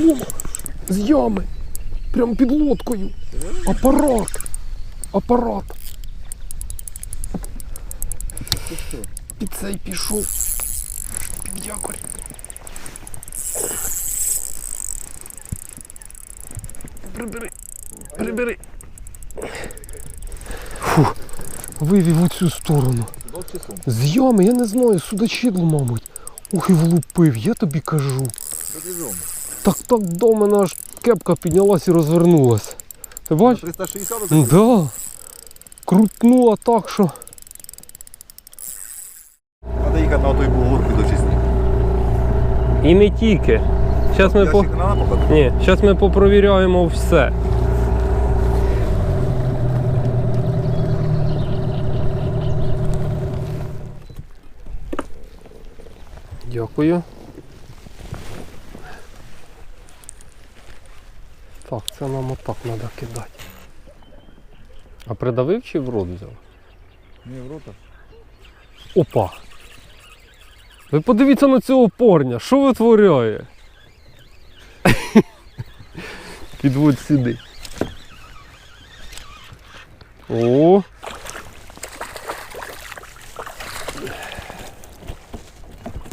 солома з ями. Прям під лодкою. Апарат. Апарат. Під цей пішов. Під якорь. Прибери. Прибери. Фу. Вивів у цю сторону. З ями, я не знаю, судачидло, мабуть. Ух і влупив, я тобі кажу. Так так до мене аж кепка піднялась і розвернулась. Ти бачиш? 360 Ну Да. Крутнула так, що. Треба їхати на той бугор під очисні. І не тільки. Зараз ми по. Ні, зараз ми попровіряємо все. Дякую. Так, це нам отак треба кидати. А придавив чи в рот взяв? Ні, в рота. Опа! Ви подивіться на цього порня, що витворяє? Підводь сюди. О!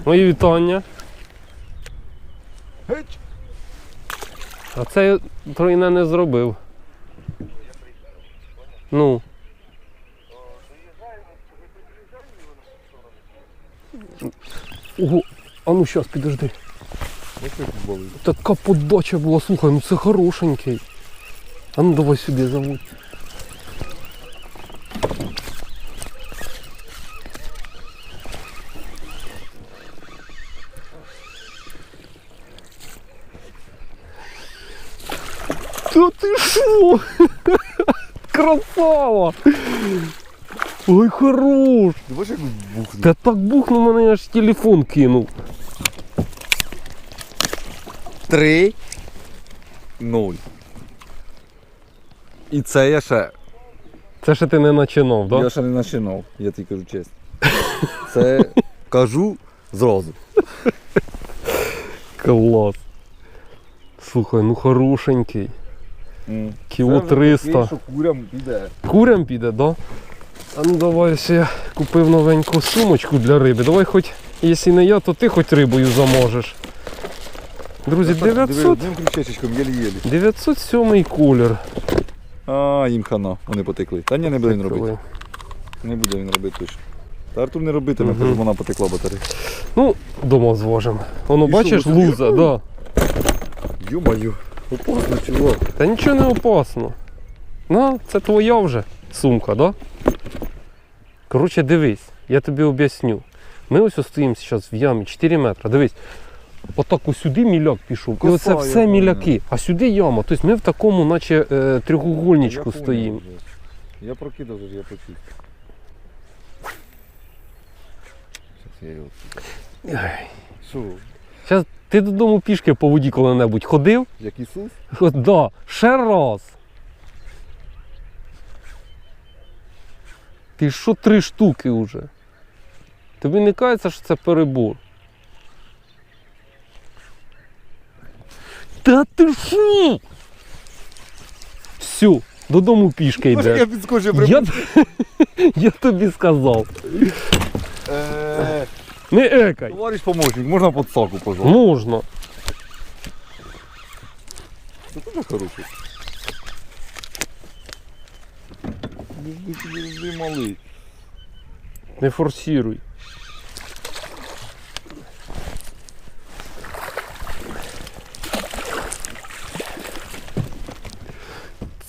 Мої вітання. Геть! А це я тройне не зробив. Ну. Ого, а ну щас, підожди. Така подача була, слухай, ну це хорошенький. А ну давай сюди заводь. Та ти що? Красава! Ой, хорош! Ти бачиш, як бухне? Та так бухнув мене аж телефон кинув. Три. Нуль. І це я ще. Це ще ти не починав, так? Я ще не починав, я тобі кажу чесно. Це кажу зразу. Клас. Слухай, ну хорошенький. Кіло Це вже 300. курям піде. Курям піде, да? А ну давай я купив новеньку сумочку для риби. Давай хоч, якщо не я, то ти хоч рибою заможеш. Друзі, 900, Одним крючечечком єлі-єлі. 907 колір. А, їм хана, вони потекли. Та ні, не буде він робити. Не буде він робити точно. Та Артур не робитиме, тому вона потекла батарея. Ну, дома звожимо. Воно бачиш, луза, да. Ю-маю, опасно, чувак. Та нічого не опасно. Ну, це твоя вже сумка, да? Коротше, дивись, я тобі об'ясню. Ми ось стоїмо зараз в ямі 4 метри. Дивись, отак ось сюди міляк пішов. І оце все міляки. А сюди яма. Тобто ми в такому, наче е, понял стоїмо. Я прокидав я почув. Зараз ти додому пішки по воді коли-небудь ходив? як Ісус? От, да, ще раз. Ти що три штуки вже? Тобі не кається, що це перебор. Та ти що? Все, додому пішки йде. я підскочив Я, я тобі сказав. Е, Не екай. Товариш помощник, можна подсаку, пожалуйста? Можна. Це теж хороший. Ти завжди малий. Не форсируй.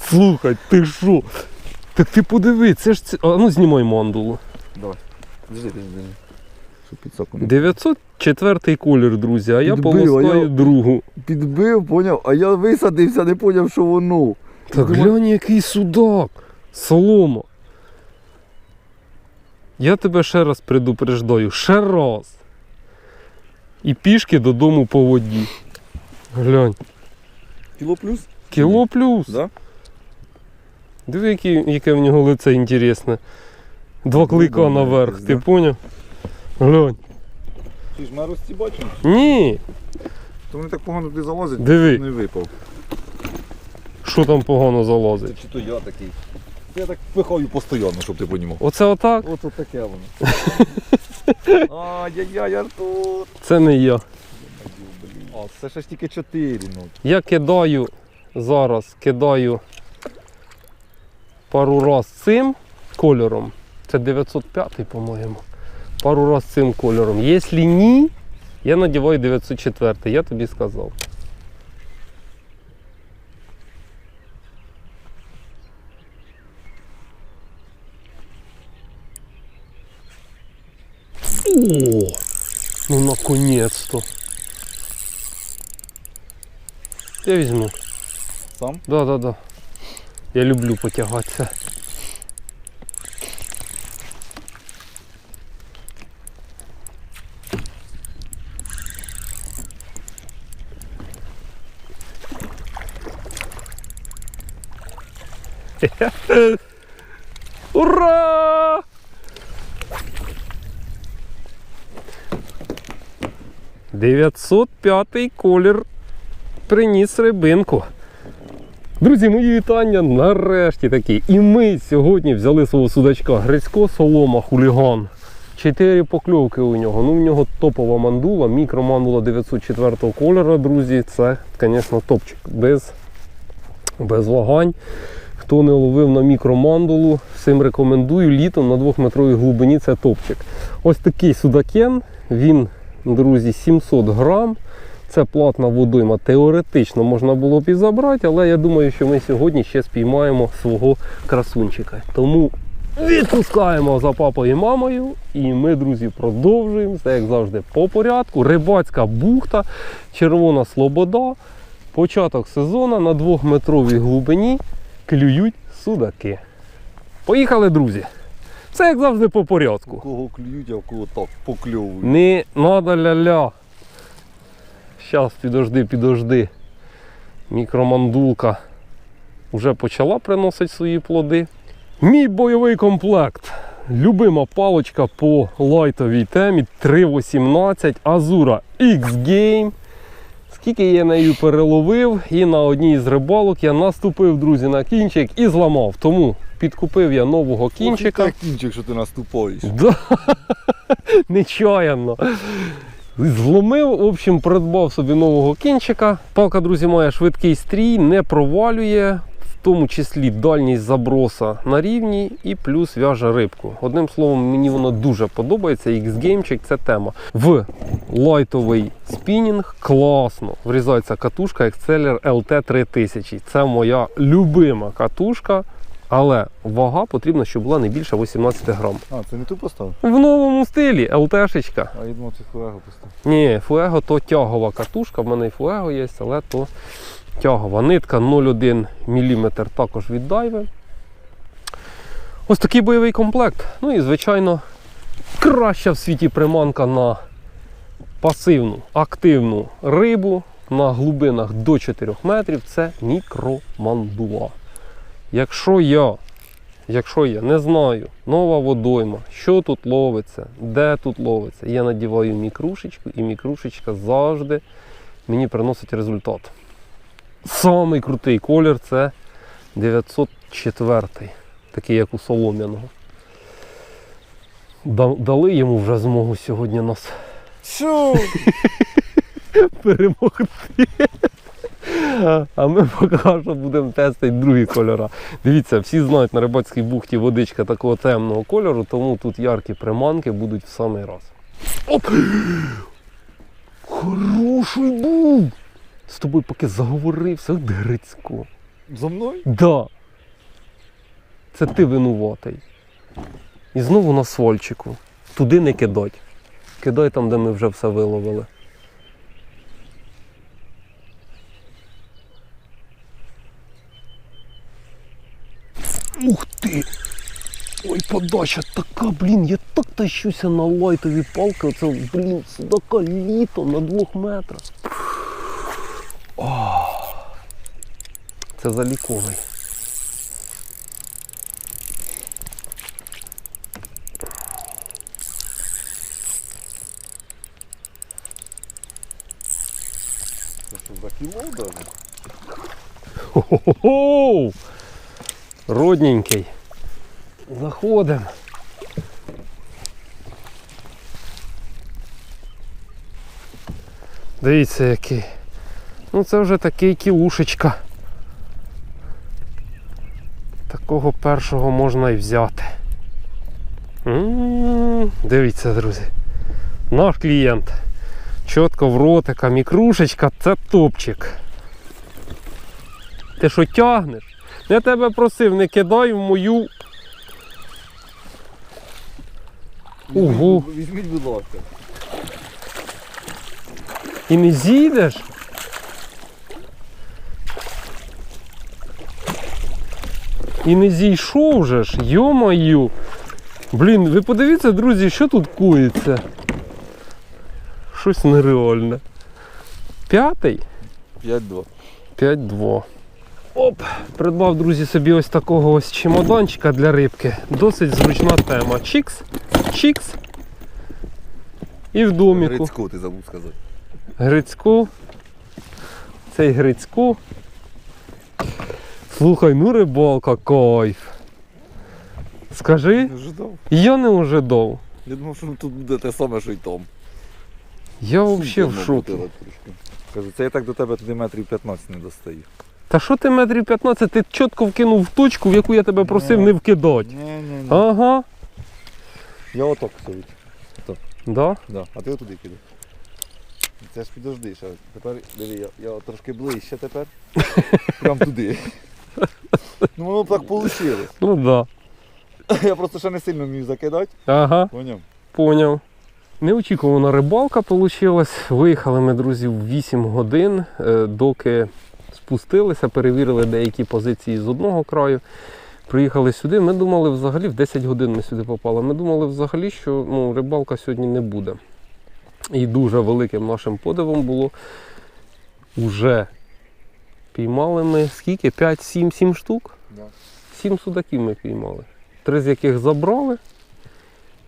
Слухай, ти що? Так ти подиви, це ж це. А ну знімай мандулу. Давай. Подожди, подожди. Щоб не 904 колір, друзі, а я Підбив, а полоскаю я- другу. Підбив, поняв, а я висадився, не поняв, що воно. Так Думаю- глянь, який судак. Солома. Я тебе ще раз предупреждаю. Ще раз. І пішки додому по воді. Глянь. Кіло плюс? Кіло плюс. Да? Диви, яке, яке в нього лице інтересне. Два клика Видно, наверх, ти поняв? Глянь. Ти ж на рості бачиш? Ні. То вони так погано туди залазять, Диви. не випав. Що там погано залазить? Чи то я такий. Я так пихаю постійно, щоб ти понімав. Оце отак? От от таке воно. Ай-яй-яй, Артур. Це не я. А, це ще ж тільки 4, ну. Я кидаю зараз, кидаю пару раз цим кольором. Це 905, по-моєму. Пару раз цим кольором. Якщо ні, я надіваю 904, я тобі сказав. О, ну наконец-то. Я візьму. Сам? Да, да, да. Я люблю потягатися. Ура! Дев'ятсот п'ятий колір приніс рибинку. Друзі, мої вітання нарешті такі. І ми сьогодні взяли свого судачка Грицько Солома Хуліган. Чотири покльовки у нього. Ну, в нього топова мандула, мікромандула 904 кольору, друзі. Це, звісно, топчик. Без, без вагань. Хто не ловив на мікромандулу, всім рекомендую. Літом на 2-метровій глибині це топчик. Ось такий судакен. Він, друзі, 700 грам. Це платна водойма. Теоретично можна було б і забрати, але я думаю, що ми сьогодні ще спіймаємо свого красунчика. Тому відпускаємо за папою і мамою. І ми, друзі, продовжуємо. Це як завжди по порядку. Рибацька бухта, червона слобода. Початок сезону на двохметровій глибині клюють судаки. Поїхали, друзі! Це як завжди по порядку. У кого клюють, а в кого так покльовують. Не надо ля-ля. Щас, підожди, підожди. Мікромандулка вже почала приносити свої плоди. Мій бойовий комплект. Любима паличка по лайтовій темі 3.18 Азура X-Game. Скільки я нею переловив, і на одній з рибалок я наступив, друзі, на кінчик і зламав. Тому підкупив я нового кінчика. Ох, і так кінчик, що ти наступаєш. Да. Нечаянно. Зломив, в общем, придбав собі нового кінчика. Палка, друзі, має швидкий стрій, не провалює, в тому числі дальність заброса на рівні і плюс в'яже рибку. Одним словом, мені воно дуже подобається. X-геймчик це тема. В лайтовий спінінг класно врізається катушка Exceller LT 3000. Це моя любима катушка. Але вага потрібна, щоб була не більше 18 грам. А, це не ту поставив? В новому стилі ЛТшечка. А я думав, це фуего поставив. Ні, фуего то тягова катушка, в мене і фуего є, але то тягова. Нитка 0,1 мм також від дайви. Ось такий бойовий комплект. Ну і, звичайно, краща в світі приманка на пасивну, активну рибу на глибинах до 4 метрів це мікромандула. Якщо я, якщо я не знаю, нова водойма, що тут ловиться, де тут ловиться, я надіваю мікрушечку, і мікрушечка завжди мені приносить результат. Самий крутий колір це 904, такий як у солом'яного. Дали йому вже змогу сьогодні нас Що? перемогти. А ми поки що будемо тестити другі кольори. Дивіться, всі знають на рибацькій бухті водичка такого темного кольору, тому тут яркі приманки будуть в самий раз. Оп! Хороший був! З тобою поки заговорився, Грицько. За мною? Да. Це ти винуватий. І знову на свольчику. Туди не кидать. Кидай там, де ми вже все виловили. Ух ти! Ой, подача така, блін, я так тащуся на лайтові палки. Оце, блін, судака літо на двох метрах. О, це заліковий. Кіло даже. Хо-хо-хо! Родненький. Заходимо. Дивіться який. Ну це вже такий кілушечка. Такого першого можна і взяти. М, Дивіться, друзі. Наш клієнт. Чітко в ротика, мікрушечка, це топчик. Ти що тягнеш? Я тебе просив, не кидай в мою. Ого. Візьміть, будь ласка. І не зійдеш. І не зійшов же ж, йо-маю. Блін, ви подивіться, друзі, що тут коїться. Щось нереальне. П'ятий? 5-2. 5-2. Оп, придбав, друзі, собі ось такого ось чемоданчика для рибки. Досить зручна тема. Чікс, чікс. І в доміку. Грицько ти забув сказати. Грицьку. Цей Грицьку. Слухай, ну рибалка, кайф. Скажи, Не ожидав. я не ожидав. Я думав, що тут буде те саме, що й там. Я взагалі в намотила. Кажу, це я так до тебе туди метрів 15 не достаю. Та що ти метрів 15, ти чітко вкинув в точку, в яку я тебе просив Ну. не вкидати. Ні, ні, ні. Ага. Я отак совіть. Да? Да. А ти отуди кидай. Це ж підожди, ще. Тепер диви, я, я трошки ближче тепер. Прям туди. Ну воно так вийшло. Ну да. Я просто ще не сильно вмію закидати. Ага. Поняв? Поняв. Неочікувана рибалка вийшла. Виїхали ми, друзі, в 8 годин, е, доки спустилися, перевірили деякі позиції з одного краю. Приїхали сюди. Ми думали взагалі, в 10 годин ми сюди попали. Ми думали взагалі, що ну, рибалка сьогодні не буде. І дуже великим нашим подивом було. Уже піймали ми скільки? 5, 7, 7 штук? Да. Сім судаків ми піймали. Три з яких забрали.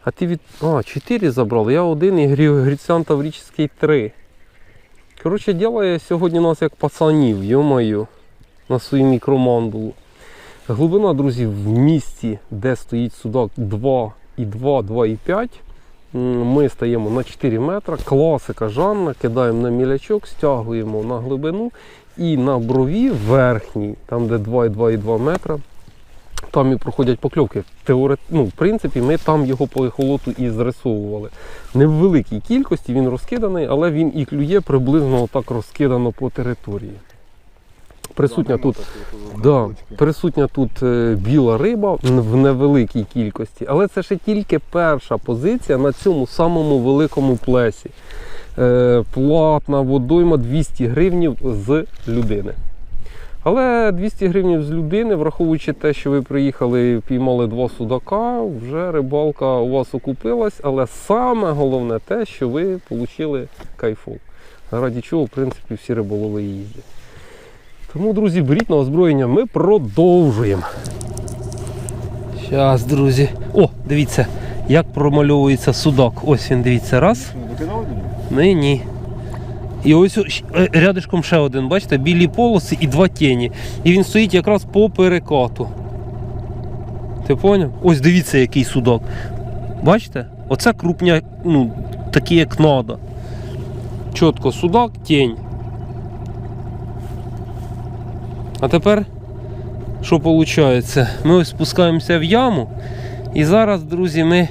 А ти від. А, чотири забрали. Я один і Грі- Гріцян Таврічський три. Коротше, ділає сьогодні нас як пацанів, йо-моє, на свою мікромандулу. Глибина, друзі, в місці, де стоїть судак 2,2, 2,5. М, Ми стаємо на 4 метри. Класика Жанна, кидаємо на мілячок, стягуємо на глибину і на брові верхній, там де 2,2,2 метра, там і проходять покльовки. Теорет... Ну, в принципі, ми там його по ехолоту і зрисовували. Не в великій кількості він розкиданий, але він і клює приблизно так розкидано по території. Присутня тут Да, присутня тут е, біла риба в невеликій кількості, але це ще тільки перша позиція на цьому самому великому плесі. Е, платна водойма 200 гривнів з людини. Але 200 гривень з людини, враховуючи те, що ви приїхали, піймали два судака, вже рибалка у вас окупилась, але саме головне те, що ви отримали кайфу. Раді чого, в принципі, всі риболови їздять. Тому, друзі, беріть на озброєння, ми продовжуємо. Зараз, друзі. О, дивіться, як промальовується судак. Ось він, дивіться, раз. До нього? Ні, ні. І ось е, рядишком ще один, бачите, білі полоси і два тіні. І він стоїть якраз по перекату. Ти поняв? Ось дивіться, який судак. Бачите? Оце крупня, ну, такі як надо. Чітко судак, тінь. А тепер, що виходить? Ми ось спускаємося в яму. І зараз, друзі, ми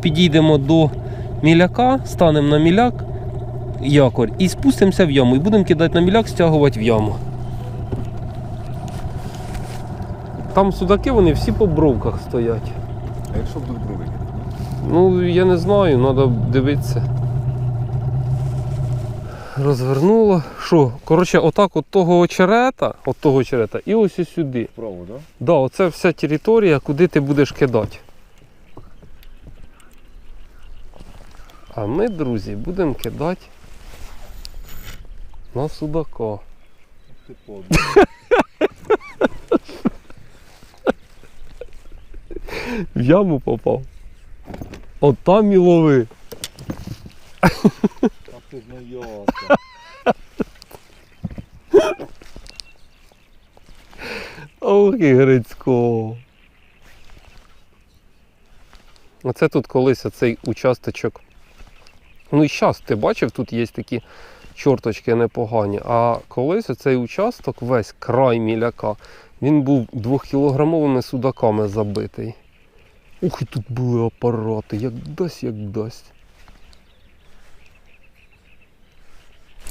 підійдемо до міляка, станемо на міляк, якорь, і спустимося в яму. І будемо кидати на міляк, стягувати в яму. Там судаки, вони всі по бровках стоять. А якщо будуть брови? Ну, я не знаю, треба дивитися. Розвернуло. Що? Коротше, отак от того очерета, от того очерета, і ось і сюди. Вправо, так? Да, оце вся територія, куди ти будеш кидати. А ми, друзі, будемо кидати на судака. Ти В яму попав. От там і лови. А ти ж на. Ох і Грицько. Оце тут колись цей участочок. Ну і зараз ти бачив, тут є такі чорточки непогані. А колись оцей участок, весь край міляка, він був двохкілограмовими судаками забитий. Ух, і тут були апарати, як дасть, як дасть.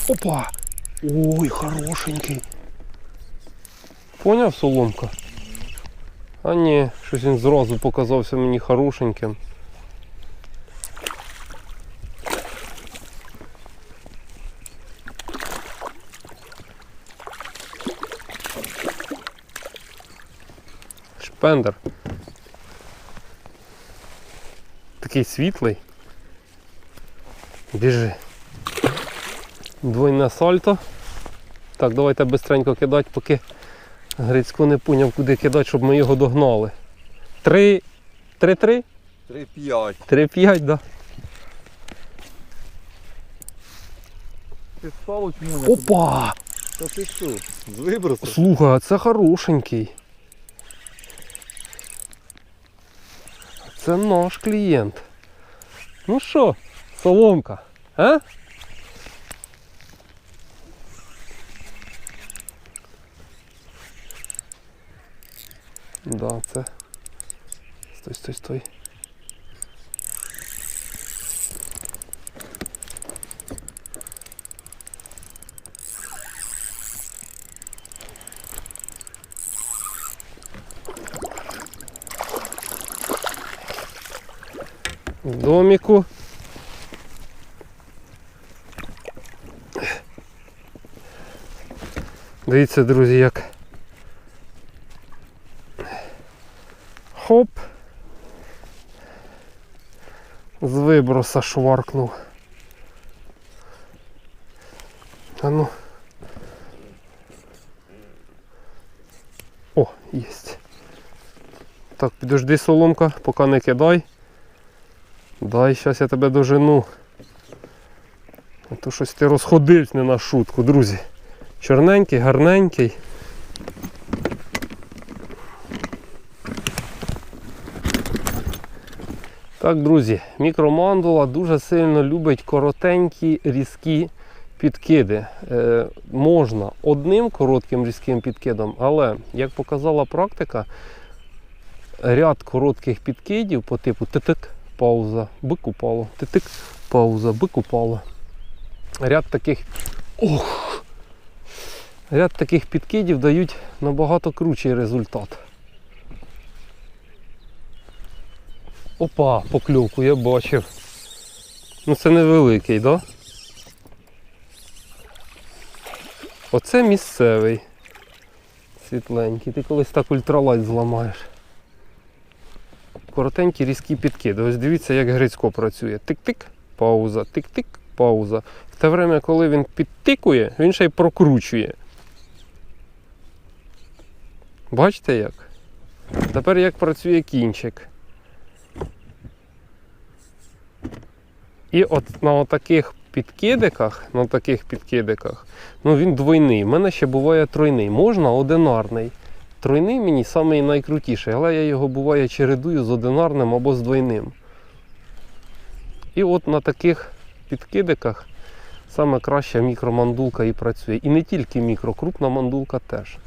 Опа! Ой, хорошенький. Поняв, соломка? А ні, щось він зразу показався мені хорошеньким. Шпендер. Такий світлий. Біжи. Двойне сальто. Так, давайте бистренько кидати, поки Грицько не поняв, куди кидати, щоб ми його догнали. Три. Три-три? 3-5. Три-п'ять, да. Ти спало чому Опа! Та ти що? З вибросу? Слухай, а це хорошенький. Це наш клієнт. Ну що, соломка, а? Да, це. Стой, стой, стой. В доміку. Дивіться, друзі, як. Хоп. З виброса шваркнув. А ну. О, єсть. Так, підожди, соломка, поки не кидай. Дай, зараз я тебе дожену. А то щось ти розходився не на шутку, друзі. Чорненький, гарненький. Так, друзі, мікромандула дуже сильно любить коротенькі різкі підкиди. Е, можна одним коротким різким підкидом, але, як показала практика, ряд коротких підкидів по типу титик, пауза, бик упало, титик, пауза, бик упало. Ряд таких. Ох! Ряд таких підкидів дають набагато кручий результат. Опа, покльовку я бачив. Ну це невеликий? Да? Оце місцевий. Світленький. Ти колись так ультралайт зламаєш. Коротенькі різкі підкиди. Ось дивіться, як Грицько працює. Тик-тик, пауза, тик-тик, пауза. В те время, коли він підтикує, він ще й прокручує. Бачите як? Тепер як працює кінчик. І от на таких підкидиках, на таких підкидиках, ну він двойний. У мене ще буває тройний. Можна одинарний. Тройний мені самий найкрутіший, але я його буває чередую з одинарним або з двойним. І от на таких підкидиках саме краща мікромандулка і працює. І не тільки мікро, крупна мандулка теж.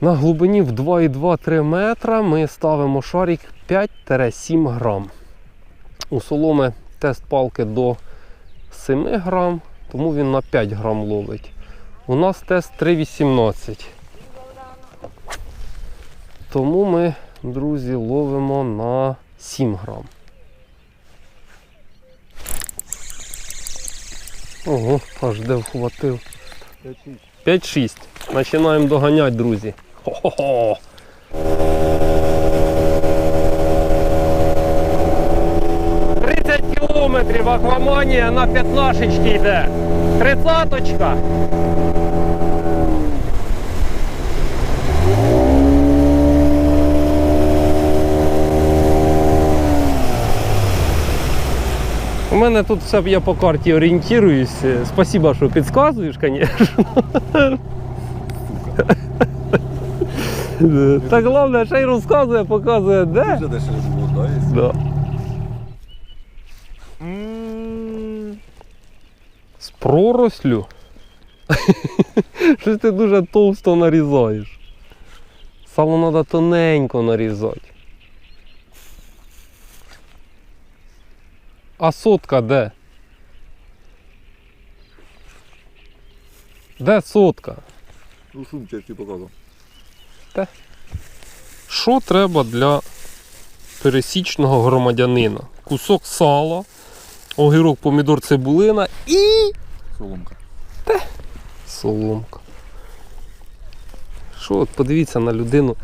На глибині в 2,2-3 метра ми ставимо шарик 5-7 грам. У соломи тест палки до 7 грам, тому він на 5 грам ловить. У нас тест 3,18. Тому ми, друзі, ловимо на 7 грам. Ого, аж де вхватив. 5-6. Починаємо доганяти, друзі. Хо-хо-хо. Кілометрів акваманія на п'ятнашечки йде. Тридцяточка. Мене тут все я по карті орієнтуюсь. Спасибо, що підказуєш, звісно. Так головне, ще й розказує, показує, де. Дуже дешево було? Да. З пророслю. Щось ти дуже товсто нарізаєш. Сало треба тоненько нарізати. А сотка де? Де сотка? Ну, сумці я тобі показував. Що треба для пересічного громадянина? Кусок сала, огірок, помідор, цибулина і Соломка. соломка. Що, от подивіться на людину.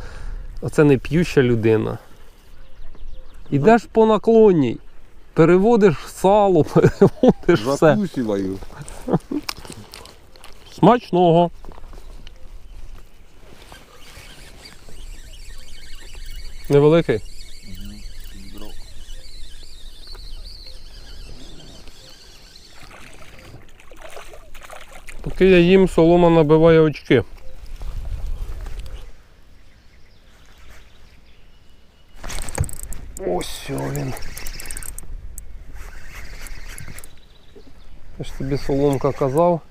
Оце не п'юща людина. Ідеш по наклонній, переводиш сало, переводиш все. Закусіваю. Смачного. Невеликий? Поки я їм, солома набиває очки. Ось він. Я ж тобі соломка казав,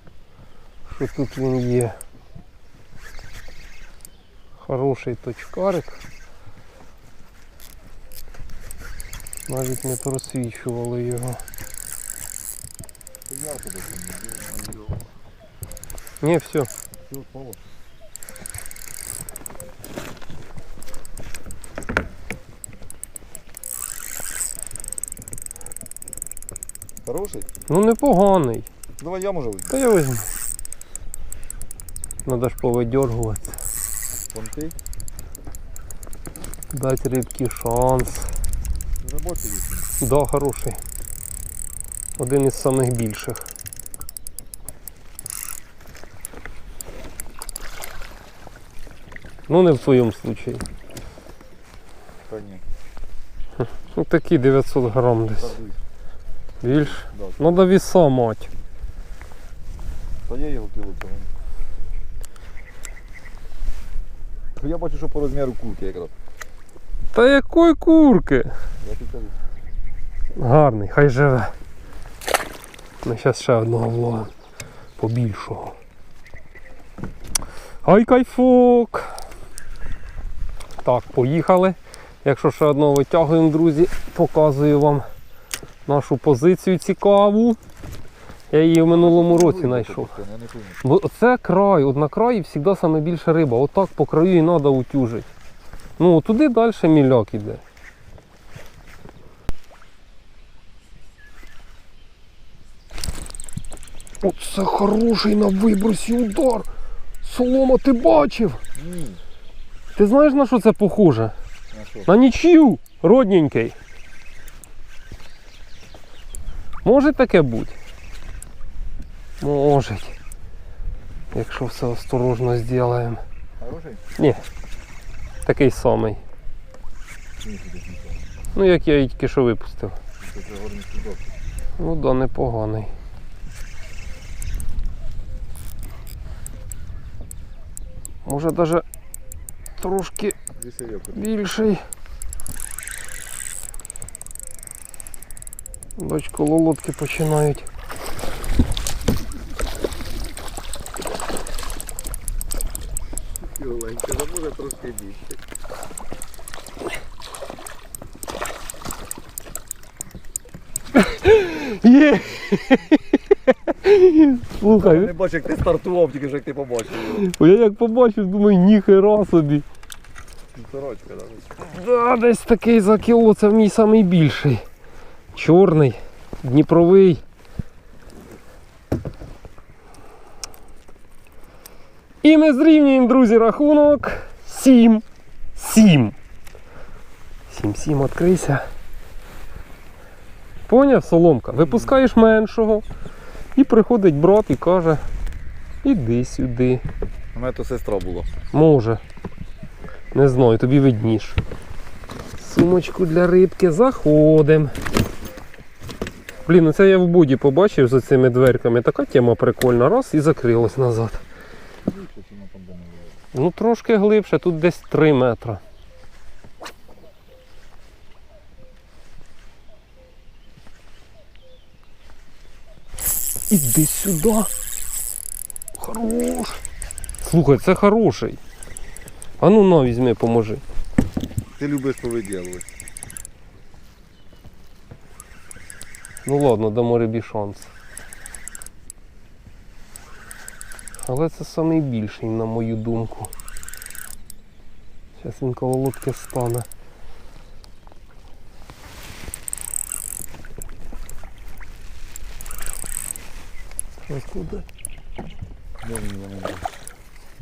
що тут він є. Хороший точкарик. Навіть не просвічували його. Ні, все. Все, Хороший? Ну непоганий. Давай я можу візьму. Та я візьму. Надо ж повидергувати. Понти. Дати рибки шанс. Роботи візьму. Да, хороший. Один із самих більших. Ну не в твоєму случаї. Та ні. Ну такі 900 грам десь. Більше. Да. Надо віса мать. Та є його кіло цього. Я бачу, що по розміру курки якраз. Та якої курки? Я тобі кажу. Гарний, хай живе. Ми зараз ще одного вловимо. Побільшого. Ай кайфок! Так, поїхали. Якщо ще одного витягуємо, друзі, показую вам нашу позицію цікаву. Я її в минулому році знайшов. Бо це край, от на краї завжди саме більше риба. Отак по краю і треба утюжити. Ну, туди далі міляк іде. Оце хороший на вибросі удар. Солома, ти бачив? Ні. Ти знаєш на що це похоже? На що? На нічю, родненький. Може таке бути? Може. Якщо все осторожно зробимо. Хороший? Ні. Такий самий. Ну як я її тільки що випустив. Це вже горний. Ну да, непоганий. Може навіть трошки Вісельок. Більший. Бачко, лолотки починають. Кіленька, а може трошки більше. Є! Слухай, Не бачу, як ти стартував, тільки ж як ти побачив я як побачив, думаю, ніхера собі. Сорочка, да? Да, десь такий за кіло, це мій самий більший. Чорний, дніпровий. І ми зрівнюємо, друзі, рахунок 7. 7. 7-7, відкрийся. Поняв, соломка? Випускаєш меншого. І приходить брат і каже, іди сюди. У мене то сестра була. Може. Не знаю, тобі видніш. Сумочку для рибки заходим. Блін, ну це я в буді побачив за цими дверками. Така тема прикольна. Раз і закрилась назад. Ну, трошки глибше, тут десь 3 метри. Іди сюди. Хорош. Слухай, це хороший. А ну на, візьми, поможи. Ти любиш повиділувати. Ну ладно, дамо рибі шанс. Але це найбільший, на мою думку. Зараз він коло лодки стане. Мене?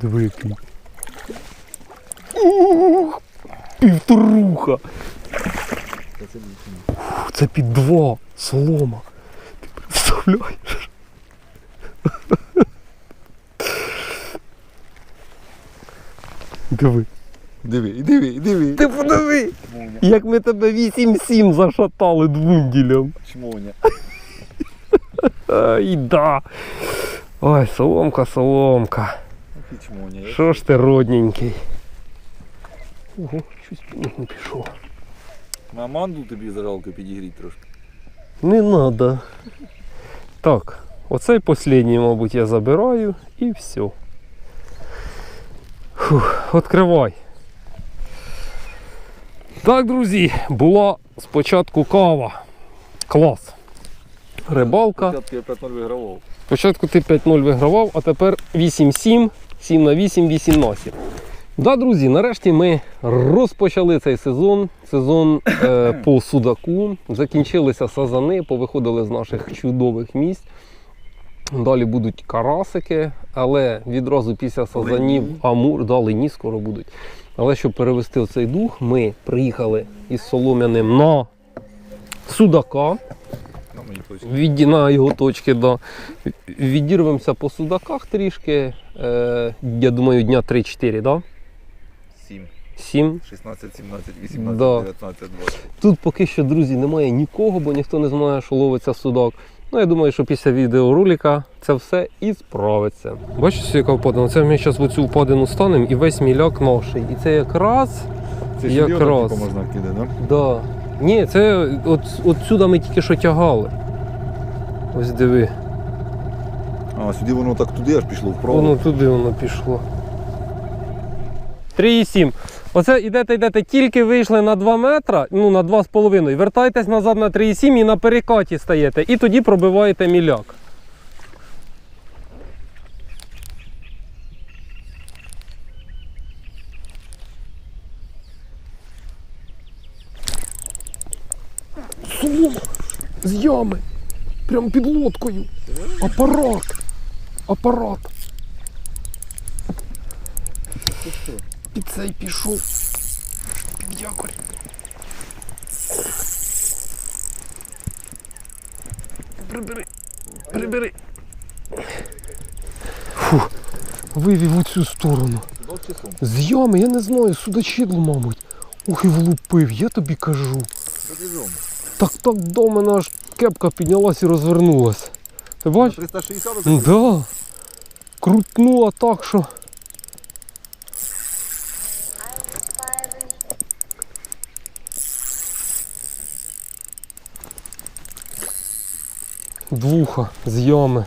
Диви який. Ух! Півторуха! Це більше. Це під два солома. Ти представляєш? Диви. Диви, диви, диви. Ти подиви, як ми тебе 8-7 зашатали двунділем. Чмоня. Ай, да. Ой, соломка, соломка. Що ж ти родненький? Ого, щось не пішов. На манду тобі зажалко підігріть трошки. Не надо. Так, оцей последній, мабуть, я забираю і все. Фух, відкривай. Так, друзі, була спочатку кава. Клас. Рибалка. Спочатку я 5-0 вигравав. Спочатку ти 5-0 вигравав, а тепер 8-7, 7 на 8, 8 на 7. Да, друзі, нарешті ми розпочали цей сезон. Сезон е, по судаку. Закінчилися сазани, повиходили з наших чудових місць. Далі будуть карасики, але відразу після сазанів амур, да, лині скоро будуть. Але щоб перевести цей дух, ми приїхали із Солом'яним на судака. Від, на його точки, да. Відірвемося по судаках трішки. Е, я думаю, дня 3-4, да? 7, 7. 16, 17, 18, Да. 19, 20. Тут поки що, друзі, немає нікого, бо ніхто не знає, що ловиться судак. Ну, я думаю, що після відеоролика це все і справиться. Бачите, яка впадина? Це ми зараз в цю впадину станемо і весь міляк наший. І це якраз. Це Якраз. якраз. типу, можна кидати, да? Да. Ні, це от, от сюди ми тільки що тягали. Ось диви. А, сюди воно так туди аж пішло вправо. Воно туди воно пішло. 3,7. Оце йдете, йдете, тільки вийшли на 2 метра, ну на 2,5. Вертайтесь назад на 3,7 і на перекаті стаєте. І тоді пробиваєте міляк. З ями. Прямо під лодкою. Апарат. Апарат. Під цей пішов. Під якорь. Прибери. Прибери. Фу. Вивів у цю сторону. З ями, я не знаю, судачідло, мабуть. Ух і влупив, я тобі кажу. Так так до мене аж кепка піднялась і розвернулась. Ти бачиш? 360 Ну Да. Крутнула так, що. Двуха з ями.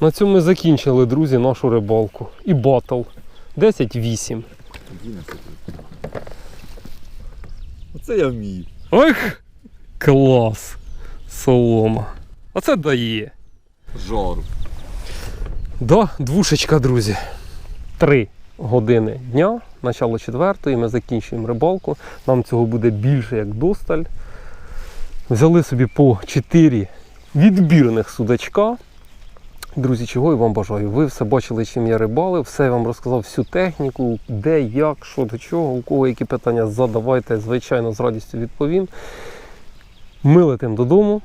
На цьому ми закінчили, друзі, нашу рибалку. І батл. 10-8. Оце я вмію. Ох! Клас! Солома. Оце дає. Жару. Да, двушечка, друзі. Три години дня, начало четвертої, ми закінчуємо рибалку. Нам цього буде більше, як досталь. Взяли собі по 4 відбірних судачка. Друзі, чого я вам бажаю? Ви все бачили, чим я рибалив, все я вам розказав всю техніку, де, як, що до чого, у кого які питання задавайте, звичайно, з радістю відповім. Ми летимо додому.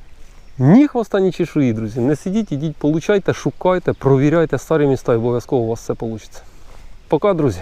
Ні хвоста, ні чешуї, друзі. Не сидіть, ідіть, получайте, шукайте, провіряйте старі міста і обов'язково у вас все вийде. Пока, друзі.